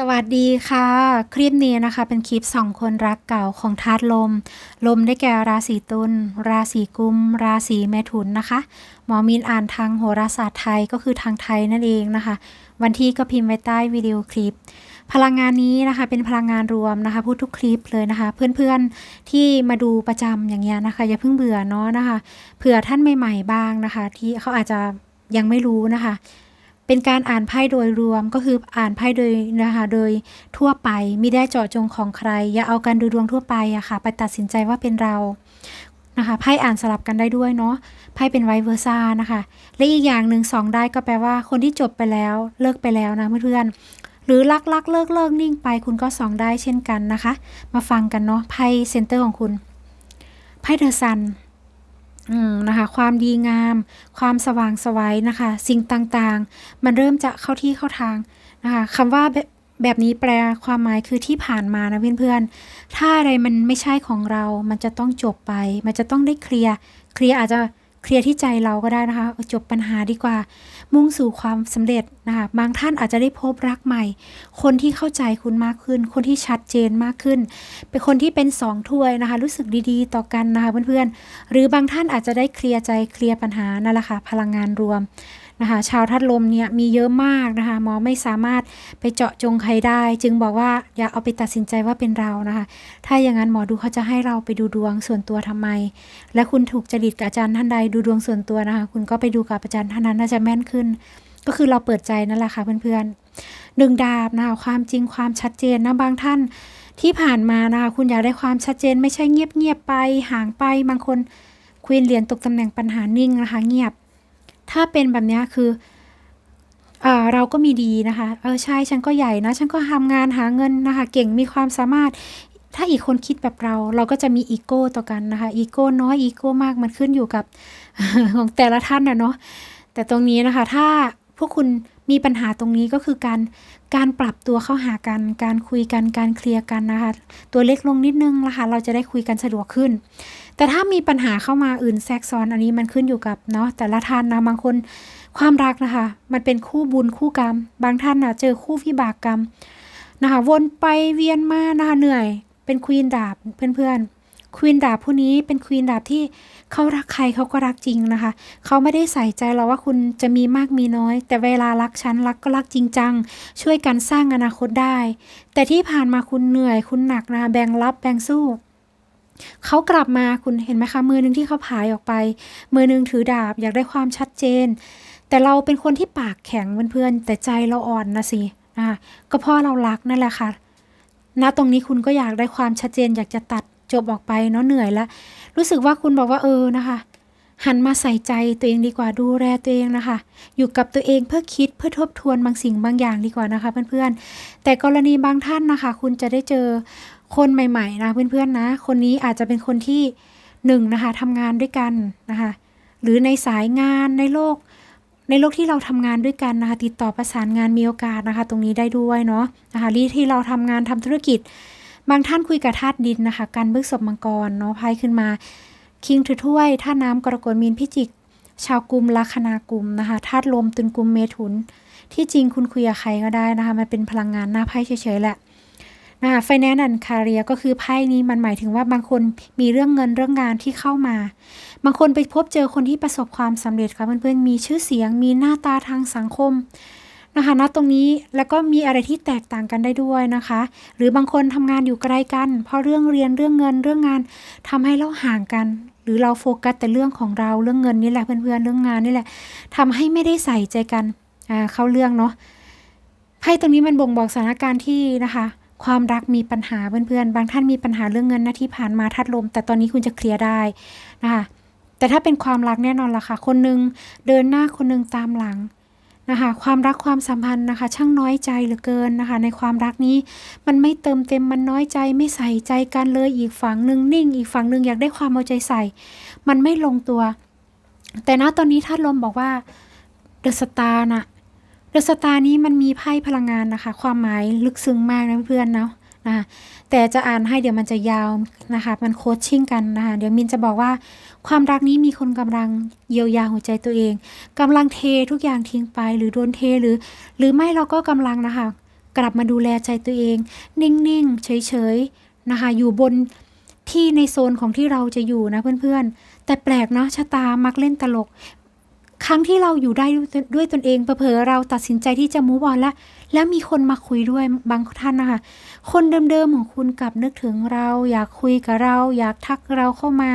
สวัสดีค่ะ คลิปนี้นะคะเป็นคลิปสองคนรักเก่าของธาตุลม ลมได้แก่ราศีตุลราศีกุม ราศีเมถุนนะคะ หมอมีนอ่านทางโหราศาสตร์ไทยก็คือทางไทยนั่นเองนะคะ วันที่ก็พิมพ์ไว้ใต้วิดีโอคลิป พลังงานนี้นะคะเป็นพลังงานรวมนะคะ พูดทุกคลิปเลยนะคะ เพื่อนๆที่มาดูประจำอย่างเงี้ยนะคะ อย่าเพิ่งเบื่อเนาะนะคะเผื่อท่านใหม่ๆบ้างนะคะ ที่เขาอาจจะยังไม่รู้นะคะ เป็นการอ่านไพ่โดยรวมก็คืออ่านไพ่โดยนะคะโดยทั่วไปไม่ได้เจาะจงของใคร อย่าเอาการดูดวงทั่วไปอะค่ะ ไปตัดสินใจว่าเป็นเรานะคะไพ่อ่านสลับกันได้ด้วยเนาะไพ่เป็นไวเวอร์ซ่านะคะ และอีกอย่างหนึ่งสองได้ก็แปลว่าคนที่จบไปแล้วเลิกไปแล้วนะเพื่อนหรือลักลักเลิกเลิกนิ่งไปคุณก็สองได้เช่นกันนะคะ มาฟังกันเนาะไพ่เซนเตอร์ของคุณไพ่เดอะซัน อืมนะคะ ความดีงาม ความสว่างไสวัยนะคะ สิ่งต่างๆ มันเริ่มจะเข้าที่เข้าทางนะคะคำว่าแบบแบบนี้แปลความหมายคือที่ผ่านมานะเพื่อนๆ ถ้าอะไรมันไม่ใช่ของเรา มันจะต้องจบไป มันจะต้องได้เคลียร์ เคลียร์อาจจะ เคลียร์ที่ใจเราก็ได้นะคะ จบปัญหาดีกว่า มุ่งสู่ความสำเร็จนะคะ บางท่านอาจจะได้พบรักใหม่ คนที่เข้าใจคุณมากขึ้น คนที่ชัดเจนมากขึ้น เป็นคนที่เป็นสองถ้วยนะคะ รู้สึกดีๆ ต่อกันนะคะเพื่อนๆ หรือบางท่านอาจจะได้เคลียร์ใจเคลียร์ปัญหานั่นแหละค่ะพลังงานรวม นะคะชาวทัดลมเนี่ยมีเยอะมากนะคะหมอไม่สามารถไปเจาะจงใครได้ จึงบอกว่าอย่าเอาไปตัดสินใจว่าเป็นเรานะคะ ถ้าอย่างนั้นหมอดูเขาจะให้เราไปดูดวงส่วนตัวทำไม และคุณถูกจริตกับอาจารย์ท่านใดดูดวงส่วนตัวนะคะ คุณก็ไปดูกับอาจารย์ท่านนั้นน่าจะแม่นขึ้น ก็คือเราเปิดใจนั่นแหละค่ะเพื่อนๆหนึ่งดาบนะคะความจริงความชัดเจนนะบางท่านที่ผ่านมานะคะคุณอยากได้ความชัดเจนไม่ใช่เงียบเงียบไปห่างไปบางคนควีนเหรียญตกตำแหน่งปัญหานิ่งนะคะเงียบ ถ้าเป็นแบบนี้คือเออเราก็มีดีนะคะ เออใช่ฉันก็ใหญ่นะ ฉันก็ทำงานหาเงินนะคะ เก่งมีความสามารถ ถ้าอีกคนคิดแบบเรา เราก็จะมีอีโก้ต่อกันนะคะ อีโก้น้อย อีโก้มาก มันขึ้นอยู่กับของแต่ละท่านนะเนาะ แต่ตรงนี้นะคะ ถ้าพวกคุณ มีปัญหาตรงนี้ก็คือการการปรับตัวเข้าหากัน การคุยกัน การเคลียร์กันนะคะ ตัวเล็กลงนิดนึงนะคะ เราจะได้คุยกันสะดวกขึ้น แต่ถ้ามีปัญหาเข้ามาอื่นแทรกซ้อนอันนี้มันขึ้นอยู่กับเนาะแต่ละท่านนะบางคนความรักนะคะ มันเป็นคู่บุญคู่กรรม บางท่านนะเจอคู่วิบากกรรมนะคะ วนไปเวียนมานะคะเหนื่อย เป็นควีนดาบเพื่อนๆ ควีนดาบผู้นี้เป็นควีนดาบที่เขารักใครเขาก็รักจริงนะคะ เขาไม่ได้ใส่ใจเราว่าคุณจะมีมากมีน้อย แต่เวลารักฉันรักก็รักจริงจัง ช่วยกันสร้างอนาคตได้ แต่ที่ผ่านมาคุณเหนื่อยคุณหนักนะแบ่งรับแบ่งสู้เขากลับมาคุณเห็นไหมคะมือหนึ่งที่เขาผายออกไป มือหนึ่งถือดาบอยากได้ความชัดเจน แต่เราเป็นคนที่ปากแข็งเพื่อนๆแต่ใจเราอ่อนนะสินะคะก็เพราะเรารักนั่นแหละค่ะณตรงนี้คุณก็อยากได้ความชัดเจนอยากจะตัด จบออกไปเนาะเหนื่อยแล้วรู้สึกว่าคุณบอกว่าเออนะคะ หันมาใส่ใจตัวเองดีกว่าดูแลตัวเองนะคะ อยู่กับตัวเองเพื่อคิดเพื่อทบทวนบางสิ่งบางอย่างดีกว่านะคะ เพื่อนๆ แต่กรณีบางท่านนะคะ คุณจะได้เจอคนใหม่ๆนะเพื่อนๆนะ คนนี้อาจจะเป็นคนที่หนึ่งนะคะทำงานด้วยกันนะคะ หรือในสายงานในโลก ในโลกที่เราทำงานด้วยกันนะคะ ติดต่อประสานงานมีโอกาสนะคะ ตรงนี้ได้ด้วยเนาะนะคะที่ที่เราทำงานทำธุรกิจ บางท่านคุยกับธาตุดินนะคะการเบิกศพมังกรเนาะไพ่ขึ้นมา คิงถือถ้วยธาตุน้ำกรกฎมีนพิจิก ชาวกลุ่มลัคนากุมนะคะธาตุลมตุลกุมเมถุน ที่จริงคุณคุยกับใครก็ได้นะคะ มันเป็นพลังงานหน้าไพ่เฉยๆแหละนะคะไฟแนนซ์อันคาเรียก็คือไพ่นี้มันหมายถึงว่าบางคนมีเรื่องเงินเรื่องงานที่เข้ามา บางคนไปพบเจอคนที่ประสบความสำเร็จค่ะเพื่อนๆมีชื่อเสียง มีหน้าตาทางสังคม นะคะณตรงนี้แล้วก็มีอะไรที่แตกต่างกันได้ด้วยนะคะ หรือบางคนทำงานอยู่ไกลกัน เพราะเรื่องเรียนเรื่องเงินเรื่องงานทำให้เราห่างกัน หรือเราโฟกัสแต่เรื่องของเราเรื่องเงินนี่แหละเพื่อนๆเรื่องงานนี่แหละทำให้ไม่ได้ใส่ใจกันอ่าเข้าเรื่องเนาะไพ่ตรงนี้มันบ่งบอกสถานการณ์ที่นะคะความรักมีปัญหาเพื่อนๆ บางท่านมีปัญหาเรื่องเงินนะที่ผ่านมาทัดลม แต่ตอนนี้คุณจะเคลียร์ได้นะคะ แต่ถ้าเป็นความรักแน่นอนล่ะค่ะ คนหนึงเดินหน้าคนหนึงตามหลัง นะคะความรักความสัมพันธ์นะคะ ช่างน้อยใจเหลือเกินนะคะ ในความรักนี้มันไม่เติมเต็มมันน้อยใจไม่ใส่ใจกันเลยอีกฝั่งหนึ่งนิ่ง อีกฝั่งหนึ่งอยากได้ความเอาใจใส่ มันไม่ลงตัว แต่ณตอนนี้ท่านลมบอกว่าเดอะสตาร์น่ะเดอะสตาร์นี้มันมีไพ่พลังงานนะคะ ความหมายลึกซึ้งมากนะเพื่อนเนาะ นะคะแต่จะอ่านให้เดี๋ยวมันจะยาวนะคะมันโคชชิ่งกันนะคะเดี๋ยวมินจะบอกว่า ความรักนี้มีคนกำลังเยียวยาหัวใจตัวเองกำลังเททุกอย่างทิ้งไปหรือโดนเทหรือ หรือไม่เราก็กำลังนะคะกลับมาดูแลใจตัวเอง นิ่งๆเฉยๆนะคะอยู่บนที่ในโซนของที่เราจะอยู่นะเพื่อนๆ แต่แปลกเนาะชะตามักเล่นตลก ครั้งที่เราอยู่ได้ด้วยตนเองเผลอเราตัดสินใจที่จะมูฟออนแล้ว แล้วมีคนมาคุยด้วยบางท่านนะคะ คนเดิมๆของคุณกลับนึกถึงเรา อยากคุยกับเรา อยากทักเราเข้ามา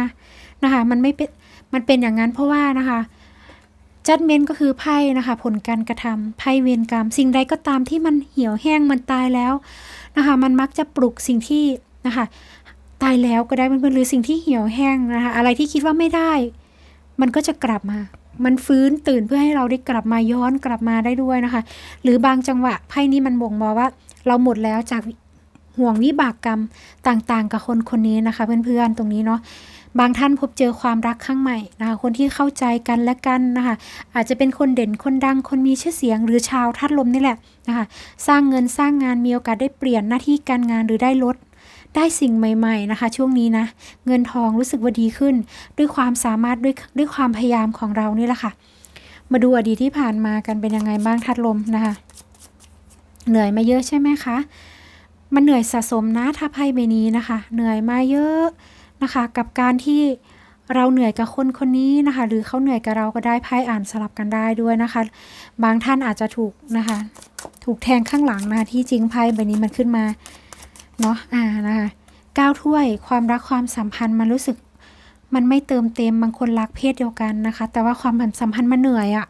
นะคะ มันไม่เป็น มันเป็นอย่างนั้นเพราะว่านะคะจัดเมนก็คือไพ่นะคะ ผลการกระทำไพ่เวรกรรม สิ่งใดก็ตามที่มันเหี่ยวแห้งมันตายแล้วนะคะ มันมักจะปลุกสิ่งที่นะคะ ตายแล้วก็ได้เพื่อนๆหรือสิ่งที่เหี่ยวแห้งนะคะ อะไรที่คิดว่าไม่ได้ มันก็จะกลับมา มันฟื้นตื่นเพื่อให้เราได้กลับมาย้อนกลับมาได้ด้วยนะคะ หรือบางจังหวะไพ่นี้มันบ่งบอกว่า เราหมดแล้วจากห่วงวิบากกรรมต่างๆ กับคนคนนี้นะคะ เพื่อนๆตรงนี้เนาะบางท่านพบเจอความรักครั้งใหม่นะคะคนที่เข้าใจกันและกันนะคะอาจจะเป็นคนเด่นคนดังคนมีชื่อเสียง หรือชาวทัดลมนี่แหละนะคะสร้างเงินสร้างงานมีโอกาสได้เปลี่ยนหน้าที่การงานหรือได้ลด ได้สิ่งใหม่ๆนะคะ ช่วงนี้นะ เงินทองรู้สึกว่าดีขึ้น ด้วยความสามารถด้วยด้วยความพยายามของเรานี่แหละค่ะ มาดูอดีตที่ผ่านมากันเป็นยังไงบ้างทัดลมนะคะ เหนื่อยมาเยอะใช่ไหมคะมันเหนื่อยสะสมนะถ้าไพ่ใบนี้นะคะ เหนื่อยมาเยอะนะคะ กับการที่เราเหนื่อยกับคนคนนี้นะคะ หรือเขาเหนื่อยกับเราก็ได้ไพ่อ่านสลับกันได้ด้วยนะคะ บางท่านอาจจะถูกนะคะ ถูกแทงข้างหลังนะคะที่จริงไพ่ใบนี้มันขึ้นมา เนาะอ่านะคะก้าวถ้วยความรักความสัมพันธ์มันรู้สึกมันไม่เติมเต็มบางคนรักเพศเดียวกันนะคะ แต่ว่าความสัมพันธ์มันเหนื่อยอะ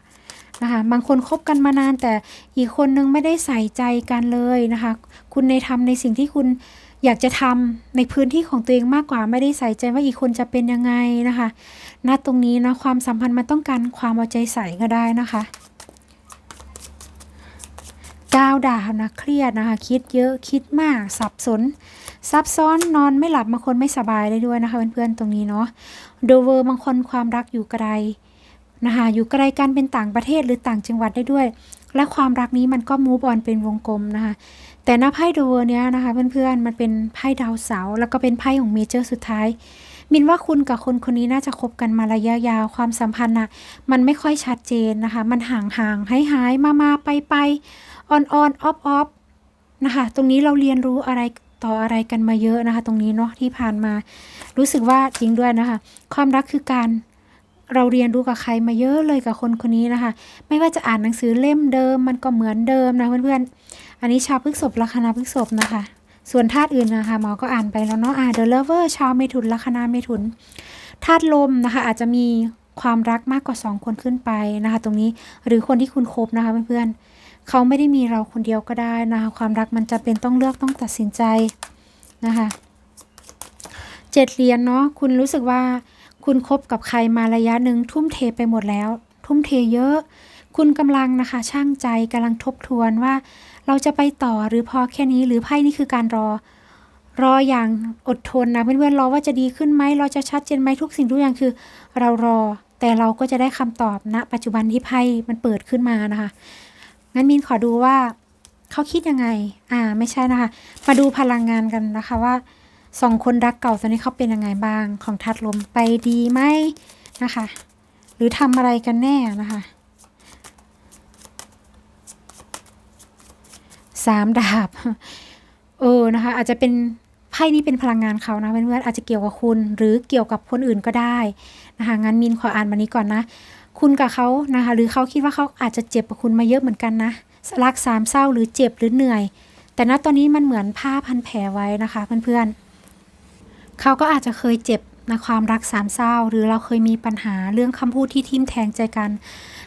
นะคะบางคนคบกันมานานแต่อีกคนนึงไม่ได้ใส่ใจกันเลยนะคะ คุณในทำในสิ่งที่คุณอยากจะทำในพื้นที่ของตัวเองมากกว่าไม่ได้ใส่ใจว่าอีกคนจะเป็นยังไงนะคะณตรงนี้นะความสัมพันธ์มันต้องการความเอาใจใส่ก็ได้นะคะ ก้าวดาวนะเครียดนะคะ คิดเยอะคิดมากสับสน ซับซ้อนนอนไม่หลับบางคนไม่สบายได้ด้วยนะคะเพื่อนๆตรงนี้เนาะโดเวอร์บางคนความรักอยู่ไกลนะคะอยู่ไกลกันเป็นต่างประเทศหรือต่างจังหวัดได้ด้วย และความรักนี้มันก็มูฟออนเป็นวงกลมนะคะ แต่หน้าไพ่โดเวอร์เนี้ยนะคะเพื่อนๆมันเป็นไพ่ดาวเสาร์แล้วก็เป็นไพ่ของเมเจอร์สุดท้าย มินว่าคุณกับคนคนนี้น่าจะคบกันมาระยะยาวความสัมพันธ์น่ะมันไม่ค่อยชัดเจนนะคะ มันห่างห่างหายหายมามาไปไปออนออนออฟออฟนะคะตรงนี้เราเรียนรู้อะไรต่ออะไรกันมาเยอะนะคะ ตรงนี้เนาะที่ผ่านมา รู้สึกว่าจริงด้วยนะคะ ความรักคือการเราเรียนรู้กับใครมาเยอะเลยกับคนคนนี้นะคะ ไม่ว่าจะอ่านหนังสือเล่มเดิม มันก็เหมือนเดิมนะเพื่อนๆอันนี้ชาวพฤกษภลัคนาพฤกษภนะคะ ส่วนธาตุอื่นนะคะหมอก็อ่านไปแล้วเนาะอ่าเดลเวอร์ชาวเมถุนลัคนาเมถุนธาตุลมนะคะ อาจจะมีความรักมากกว่าสองคนขึ้นไปนะคะ ตรงนี้หรือคนที่คุณคบนะคะเพื่อนๆเขาไม่ได้มีเราคนเดียวก็ได้นะคะ ความรักมันจะเป็นต้องเลือกต้องตัดสินใจนะคะเจ็ดเหรียญเนาะคุณรู้สึกว่าคุณคบกับใครมาระยะหนึ่งทุ่มเทไปหมดแล้ว ทุ่มเทเยอะ คุณกำลังนะคะช่างใจกำลังทบทวนว่า เราจะไปต่อหรือพอแค่นี้หรือไพ่นี่คือการรอ รออย่างอดทนนะเพื่อนๆรอว่าจะดีขึ้นไหมเราจะชัดเจนไหมทุกสิ่งทุกอย่างคือ เรารอ แต่เราก็จะได้คำตอบณปัจจุบันที่ไพ่มันเปิดขึ้นมานะคะงั้นมินขอดูว่าเขาคิดยังไง อ่า ไม่ใช่นะคะ มาดูพลังงานกันนะคะว่าสองคนรักเก่าตอนนี้เขาเป็นยังไงบ้างของทัดลมไปดีไหมนะคะ หรือทำอะไรกันแน่นะคะ สามดาบ เออนะคะ อาจจะเป็นไพ่นี้เป็นพลังงานเขานะเพื่อนๆอาจจะเกี่ยวกับคุณ หรือเกี่ยวกับคนอื่นก็ได้นะคะงั้นมินขออ่านมานี้ก่อนนะ คุณกับเขานะคะ หรือเขาคิดว่าเขาอาจจะเจ็บกับคุณมาเยอะเหมือนกันนะรักสามเศร้าหรือเจ็บหรือเหนื่อย แต่ณตอนนี้มันเหมือนผ้าพันแผลไว้นะคะ เพื่อนๆเขาก็อาจจะเคยเจ็บ ในความรักสามเศร้า หรือเราเคยมีปัญหาเรื่องคำพูดที่ทิ่มแทงใจกัน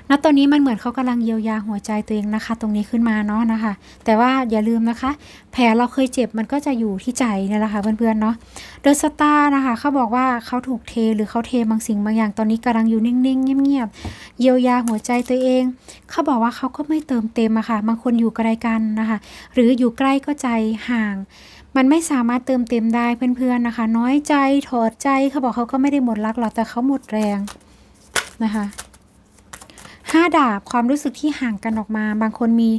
ณตอนนี้มันเหมือนเขากำลังเยียวยาหัวใจตัวเองนะคะ ตรงนี้ขึ้นมาเนาะนะคะ แต่ว่าอย่าลืมนะคะ แผลเราเคยเจ็บมันก็จะอยู่ที่ใจเนี่ยแหละค่ะเพื่อนๆเนาะเดอะสตาร์นะคะเขาบอกว่าเขาถูกเทหรือเขาเทบางสิ่งบางอย่างตอนนี้กำลังอยู่นิ่งๆเงียบๆเยียวยาหัวใจตัวเอง เขาบอกว่าเขาก็ไม่เติมเต็มอะค่ะบางคนอยู่ไกลกันนะคะ หรืออยู่ใกล้ก็ใจห่าง มันไม่สามารถเติมเต็มได้เพื่อนๆนะคะ น้อยใจถอดใจเขาบอกเขาก็ไม่ได้หมดรักหรอกแต่เขาหมดแรงนะคะห้าดาบความรู้สึกที่ห่างกันออกมา บางคนมี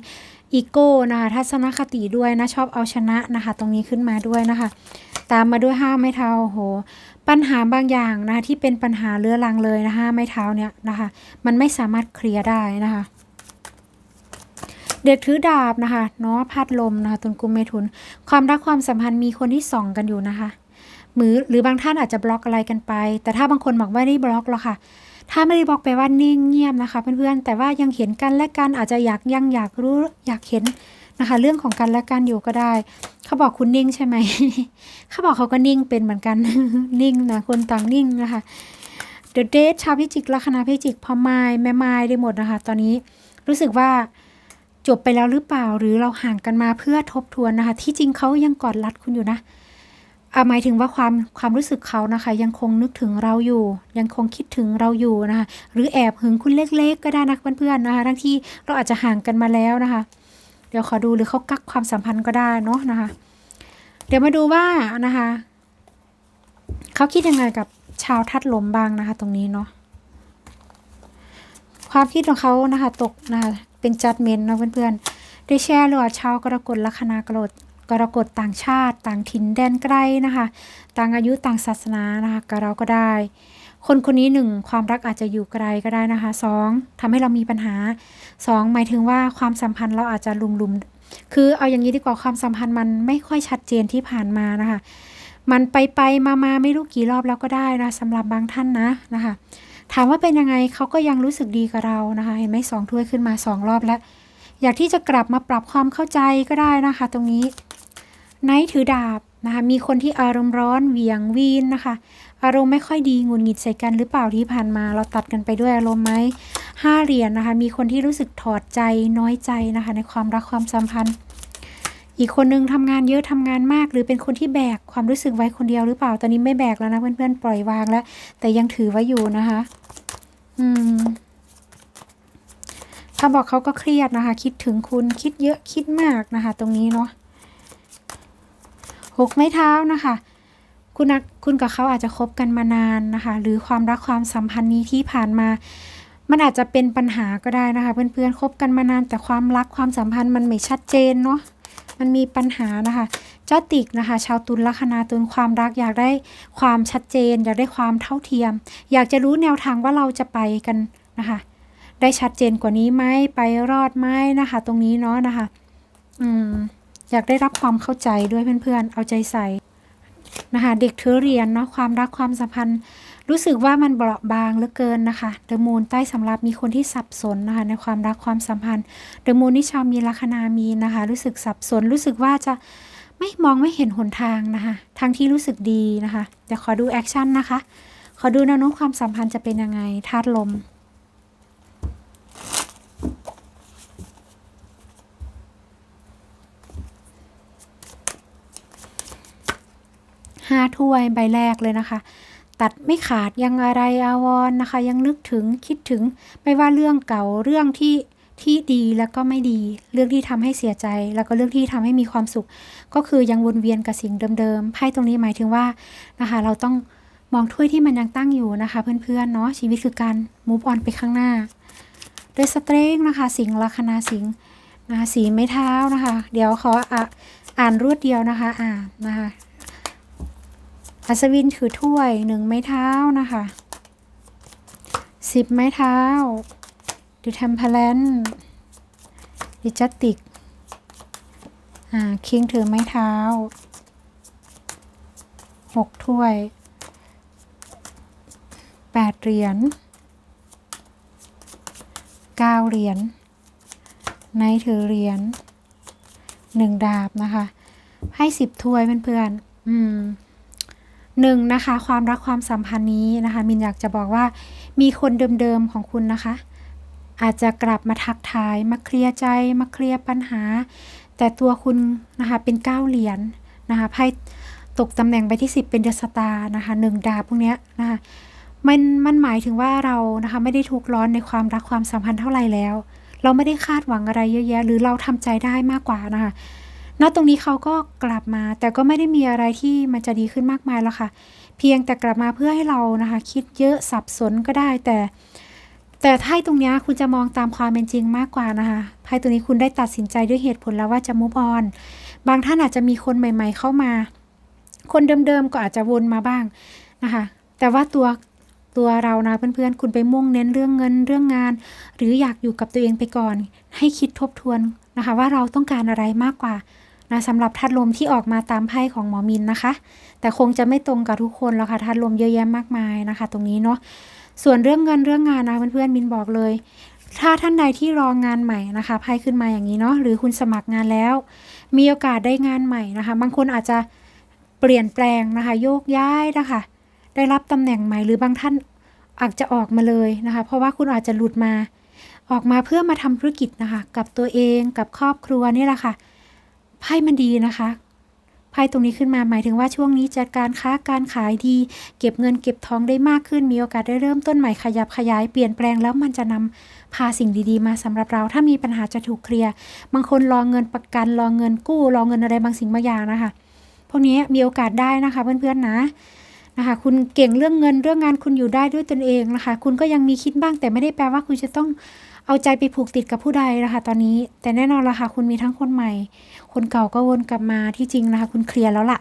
อีโก้นะคะทัศนคติด้วยนะชอบเอาชนะนะคะ ตรงนี้ขึ้นมาด้วยนะคะ ตามมาด้วยห้าไม้เท้าโห ปัญหาบางอย่างนะคะที่เป็นปัญหาเรื้อรังเลยนะห้าไม้เท้าเนี่ยนะคะ มันไม่สามารถเคลียร์ได้นะคะ เด็กถือดาบนะคะเนาะพัดลมนะคะตุนกุมเมถุน ความรักความสัมพันธ์มีคนที่ส่องกันอยู่นะคะหรือหรือบางท่านอาจจะบล็อกอะไรกันไป แต่ถ้าบางคนบอกว่าไม่ได้บล็อกหรอกค่ะ ถ้าไม่ได้บล็อกแปลว่านิ่งเงียบนะคะเพื่อนๆแต่ว่ายังเห็นกันและกันอาจจะอยากยังอยากรู้อยากเห็นนะคะ เรื่องของกันและกันอยู่ก็ได้ เขาบอกคุณนิ่งใช่ไหมเขาบอกเขาก็นิ่งเป็นเหมือนกันนิ่งนะคนต่างนิ่งนะคะเดอะเดทชาวพิจิกลัคนาพิจิกพอไม้แม่ไม้ได้หมดนะคะ ตอนนี้รู้สึกว่า จบไปแล้วหรือเปล่า หรือเราห่างกันมาเพื่อทบทวนนะคะ ที่จริงเขายังกอดรัดคุณอยู่นะอหมายถึงว่าความความรู้สึกเขานะคะ ยังคงนึกถึงเราอยู่ ยังคงคิดถึงเราอยู่นะคะ หรือแอบหึงคุณเล็กๆ ก็ได้นะเพื่อนๆนะคะทั้งที่เราอาจจะห่างกันมาแล้วนะคะ เดี๋ยวขอดูหรือเขากักความสัมพันธ์ก็ได้เนาะนะคะ เดี๋ยวมาดูว่านะคะเขาคิดยังไงกับชาวทัดลมบ้างนะคะ ตรงนี้เนาะความคิดของเขานะคะ ตกนะคะ เป็นจัดเมนนะเพื่อนๆ ได้แชร์หรือว่าชาวกรกฎลัคนากรดกรกฎต่างชาติ ต่างถิ่นแดนไกลนะคะ ต่างอายุต่างศาสนานะคะกับเราก็ได้ คนคนนี้หนึ่งความรักอาจจะอยู่ไกลก็ได้นะคะสองทำให้เรามีปัญหาสองหมายถึงว่าความสัมพันธ์เราอาจจะลุมๆคือเอาอย่างนี้ดีกว่าความสัมพันธ์มันไม่ค่อยชัดเจนที่ผ่านมานะคะ มันไปไปมามาไม่รู้กี่รอบแล้วก็ได้นะสำหรับบางท่านนะนะคะามว่าเป็นยังไงเขาก็ยังรู้สึกดีกับเรานะคะ เห็นไหมสองถ้วยขึ้นมาสองรอบแล้ว อยากที่จะกลับมาปรับความเข้าใจก็ได้นะคะ ตรงนี้ไนท์ถือดาบนะคะ มีคนที่อารมณ์ร้อนเหวียงวีนนะคะ อารมณ์ไม่ค่อยดีหงุดหงิดใส่กันหรือเปล่าที่ผ่านมา เราตัดกันไปด้วยอารมณ์ไหมห้าเหรียญนะคะ มีคนที่รู้สึกถอดใจน้อยใจนะคะ ในความรักความสัมพันธ์ อีกคนนึงทำงานเยอะทำงานมาก หรือเป็นคนที่แบกความรู้สึกไว้คนเดียวหรือเปล่า ตอนนี้ไม่แบกแล้วนะเพื่อนๆปล่อยวางแล้ว แต่ยังถือไว้อยู่นะคะ อืมเขาบอกเขาก็เครียดนะคะ คิดถึงคุณคิดเยอะคิดมากนะคะ ตรงนี้เนาะหกไม้เท้านะคะ คุณคุณกับเขาอาจจะคบกันมานานนะคะ หรือความรักความสัมพันธ์นี้ที่ผ่านมา มันอาจจะเป็นปัญหาก็ได้นะคะ เพื่อนๆคบกันมานานแต่ความรักความสัมพันธ์มันไม่ชัดเจนเนาะมันมีปัญหานะคะ เจ้าติกนะคะ ชาวตุลลัคนาตุลความรักอยากได้ความชัดเจน อยากได้ความเท่าเทียม อยากจะรู้แนวทางว่าเราจะไปกันนะคะ ได้ชัดเจนกว่านี้ไหมไปรอดไหมนะคะ ตรงนี้เนาะนะคะ อืมอยากได้รับความเข้าใจด้วยเพื่อนๆ เอาใจใส่นะคะเด็กเธอเรียนเนาะความรักความสัมพันธ์ รู้สึกว่ามันเบาบางเหลือเกินนะคะเดอะมูนใต้สำรับมีคนที่สับสนนะคะในความรักความสัมพันธ์เดอะมูนนี่ชาวมีลัคนามีนะคะ รู้สึกสับสนรู้สึกว่าจะ ไม่มองไม่เห็นหนทางนะคะทางที่รู้สึกดีนะคะเดี๋ยวขอดูแอคชั่นนะคะ ขอดูแนวโน้มความสัมพันธ์จะเป็นยังไงธาตุลมห้าถ้วยใบแรกเลยนะคะ ตัดไม่ขาดยังอะไรอาวรณ์นะคะ ยังนึกถึงคิดถึงไม่ว่าเรื่องเก่าเรื่องที่ ที่ดีแล้วก็ไม่ดี เรื่องที่ทำให้เสียใจ แล้วก็เรื่องที่ทำให้มีความสุข ก็คือยังวนเวียนกับสิ่งเดิมๆไพ่ตรงนี้หมายถึงว่านะคะเราต้องมองถ้วยที่มันยังตั้งอยู่นะคะ เพื่อนๆเนาะชีวิตคือการมูฟออนไปข้างหน้าโดยสเตรงนะคะ สิงลัคนาสิงนะคะสีไม้เท้านะคะ เดี๋ยวขออะอ่านรวดเดียวนะคะอ่านนะคะอัศวินถือถ้วยหนึ่งไม้เท้านะคะสิบไม้เท้า ดิทัมพลันดิจัติก อ่า คิงถือไม้เท้าหกถ้วยแปดเหรียญเก้าเหรียญไนถือเหรียญหนึ่งดาบนะคะ ให้สิบถ้วยเพื่อนๆ อืมหนึ่งนะคะ ความรักความสัมพันธ์นี้นะคะ มินอยากจะบอกว่ามีคนเดิมๆของคุณนะคะ อาจจะกลับมาทักทายมาเคลียร์ใจมาเคลียร์ปัญหา แต่ตัวคุณนะคะเป็นเก้าเหรียญนะคะไพ่ตกตำแหน่งไปที่ 10 เป็นเดอะสตานะคะหนึ่งดาพวกเนี้ยนะคะมันมันหมายถึงว่าเรานะคะไม่ได้ทุกข์ร้อนในความรักความสัมพันธ์เท่าไหร่แล้ว เราไม่ได้คาดหวังอะไรเยอะแยะ หรือเราทำใจได้มากกว่านะคะณตรงนี้เขาก็กลับมา แต่ก็ไม่ได้มีอะไรที่มันจะดีขึ้นมากมายแล้วค่ะ เพียงแต่กลับมาเพื่อให้เรานะคะ คิดเยอะสับสนก็ได้แต่ แต่ไพ่ตรงนี้คุณจะมองตามความเป็นจริงมากกว่านะคะไพ่ตัวนี้คุณได้ตัดสินใจด้วยเหตุผลแล้วว่าจะมุฟออน บางท่านอาจจะมีคนใหม่ ๆ เข้ามา คนเดิมๆก็อาจจะวนมาบ้างนะคะ แต่ว่าตัวตัวเรานะเพื่อนๆ คุณไปมุ่งเน้นเรื่องเงินเรื่องงาน หรืออยากอยู่กับตัวเองไปก่อน ให้คิดทบทวนนะคะ ว่าเราต้องการอะไรมากกว่านะสำหรับธาตุลมที่ออกมาตามไพ่ของหมอมินนะคะ แต่คงจะไม่ตรงกับทุกคนแล้วค่ะธาตุลมเยอะแยะมากมายนะคะ ตรงนี้เนาะ ส่วนเรื่องเงินเรื่องงานนะเพื่อนๆมินบอกเลย ถ้าท่านใดที่รองานใหม่นะคะไพ่ขึ้นมาอย่างนี้เนาะหรือคุณสมัครงานแล้ว มีโอกาสได้งานใหม่นะคะ บางคนอาจจะเปลี่ยนแปลงนะคะ โยกย้ายนะคะ ได้รับตำแหน่งใหม่หรือบางท่านอาจจะออกมาเลยนะคะ เพราะว่าคุณอาจจะหลุดมา ออกมาเพื่อมาทำธุรกิจนะคะ กับตัวเองกับครอบครัวนี่แหละค่ะไพ่มันดีนะคะ ไพ่ตรงนี้ขึ้นมาหมายถึงว่าช่วงนี้จัดการค้าการขายดี เก็บเงินเก็บทองได้มากขึ้น มีโอกาสได้เริ่มต้นใหม่ขยับขยายเปลี่ยนแปลงแล้วมันจะนำพาสิ่งดีๆ มาสำหรับเรา ถ้ามีปัญหาจะถูกเคลียร์บางคนรอเงินประกันรอเงินกู้รอเงินอะไรบางสิ่งบางอย่างนะคะพวกนี้มีโอกาสได้นะคะเพื่อนๆนะนะคะคุณเก่งเรื่องเงินเรื่องงานคุณอยู่ได้ด้วยตนเองนะคะ คุณก็ยังมีคิดบ้างแต่ไม่ได้แปลว่าคุณจะต้อง เอาใจไปผูกติดกับผู้ใดนะคะตอนนี้ แต่แน่นอนละค่ะคุณมีทั้งคนใหม่ คนเก่าก็วนกลับมาที่จริงนะคะคุณเคลียร์แล้วล่ะ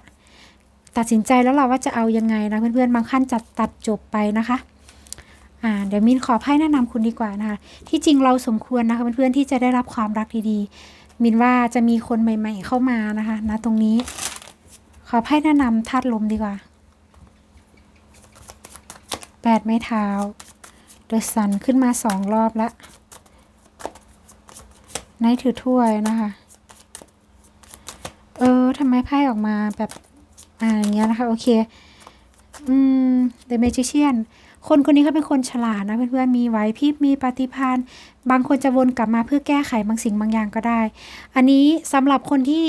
ตัดสินใจแล้วล่ะว่าจะเอายังไงนะเพื่อนๆบางขั้นจัดตัดจบไปนะคะอ่าเดี๋ยวมินขอไพ่แนะนำคุณดีกว่านะคะที่จริงเราสมควรนะคะเพื่อนๆที่จะได้รับความรักดีๆ มินว่าจะมีคนใหม่ ๆ เข้ามานะคะณตรงนี้ ขอไพ่แนะนำธาตุลมดีกว่าแปดไม้เท้าเดอะซันขึ้นมาสองรอบแล้ว ไนท์ถือถ้วยนะคะ เออทำไมไพ่ออกมาแบบอ่าอย่างเงี้ยนะคะ โอเค อืม The Magician คนคนนี้เขาเป็นคนฉลาดนะเพื่อนๆ มีไหวพริบ มีปฏิภาณบางคนจะวนกลับมาเพื่อแก้ไขบางสิ่งบางอย่างก็ได้ อันนี้สำหรับคนที่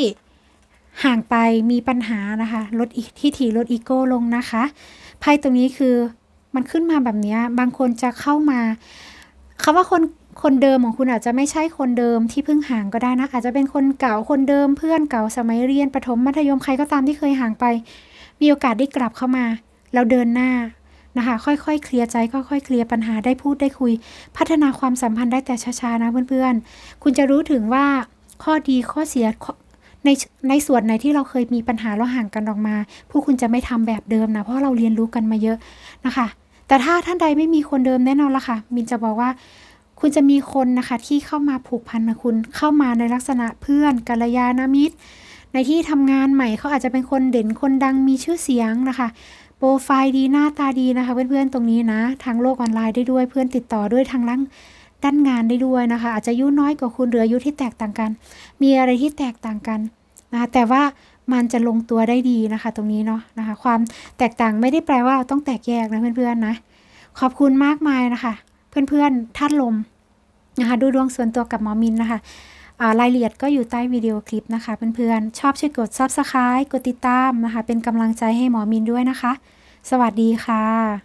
ห่างไปมีปัญหานะคะ ลดที่ถี่ลดอีโก้ลงนะคะ ไพ่ตรงนี้คือมันขึ้นมาแบบนี้ บางคนจะเข้ามาคำว่าคน คนเดิมของคุณอาจจะไม่ใช่คนเดิมที่เพิ่งห่างก็ได้นะ อาจจะเป็นคนเก่าคนเดิมเพื่อนเก่าสมัยเรียนประถมมัธยมใครก็ตามที่เคยห่างไป มีโอกาสได้กลับเข้ามา แล้วเดินหน้านะคะ ค่อยๆ เคลียร์ใจค่อยๆเคลียร์ปัญหาได้พูดได้คุย พัฒนาความสัมพันธ์ได้แต่ช้าๆนะเพื่อนๆ คุณจะรู้ถึงว่าข้อดีข้อเสียในในส่วนไหนที่เราเคยมีปัญหาแล้วห่างกันออกมา ผู้คุณจะไม่ทำแบบเดิมนะ เพราะเราเรียนรู้กันมาเยอะนะคะ แต่ถ้าท่านใดไม่มีคนเดิมแน่นอนละค่ะ มินจะบอกว่า คุณจะมีคนนะคะที่เข้ามาผูกพันกับคุณเข้ามาในลักษณะเพื่อนกัลยาณมิตร ในที่ทำงานใหม่เขาอาจจะเป็นคนเด่นคนดังมีชื่อเสียงนะคะโปรไฟล์ดีหน้าตาดีนะคะ เพื่อนๆตรงนี้นะ ทางโลกออนไลน์ได้ด้วยเพื่อนติดต่อด้วยทางล่างด้านงานได้ด้วยนะคะ อาจจะอายุน้อยกว่าคุณหรืออายุที่แตกต่างกัน มีอะไรที่แตกต่างกันนะคะแต่ว่ามันจะลงตัวได้ดีนะคะ ตรงนี้เนาะนะคะ ความแตกต่างไม่ได้แปลว่าเราต้องแตกแยกนะเพื่อนๆนะขอบคุณมากมายนะคะ เพื่อนๆธาตุลมนะคะ ดูดวงส่วนตัวกับหมอมินนะคะรายละเอียดก็อยู่ใต้วิดีโอคลิปนะคะเพื่อนๆ ชอบช่วยกด Subscribe กดติดตามนะคะ เป็นกำลังใจให้หมอมินด้วยนะคะ สวัสดีค่ะ